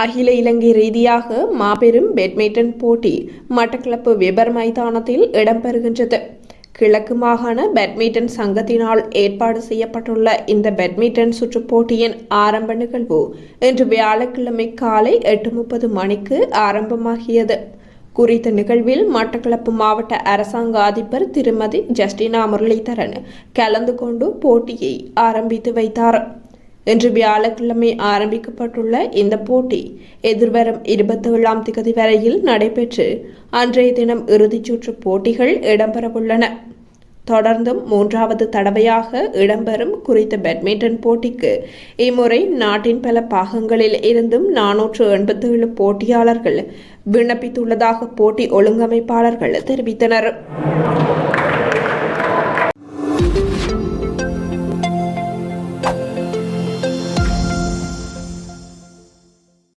அகில இலங்கை ரீதியாக மாபெரும் பேட்மிண்டன் போட்டி மட்டக்களப்பு வெபர் மைதானத்தில் இடம்பெறுகின்றது. கிழக்கு மாகாண பேட்மிண்டன் சங்கத்தினால் ஏற்பாடு செய்யப்பட்டுள்ள இந்த பேட்மிண்டன் சுற்று போட்டியின் ஆரம்ப நிகழ்வு இன்று வியாழக்கிழமை காலை எட்டு முப்பது மணிக்கு ஆரம்பமாகியது. குறித்த நிகழ்வில் மட்டக்களப்பு மாவட்ட அரசாங்க அதிபர் திருமதி ஜஸ்டினா முரளிதரன் கலந்து கொண்டு போட்டியை ஆரம்பித்து வைத்தார். இன்று வியாழக்கிழமை ஆரம்பிக்கப்பட்டுள்ள இந்த போட்டி எதிர்வரும் இருபத்தேழாம் திகதி வரையில் நடைபெற்று அன்றைய தினம் இறுதிச் சுற்று போட்டிகள் இடம்பெறவுள்ளன. தொடர்ந்தும் மூன்றாவது தடவையாக இடம்பெறும் குறித்த பேட்மிண்டன் போட்டிக்கு இம்முறை நாட்டின் பல பாகங்களில் இருந்தும் நானூற்று எண்பத்தேழு போட்டியாளர்கள் விண்ணப்பித்துள்ளதாக போட்டி ஒழுங்கமைப்பாளர்கள் தெரிவித்தனர்.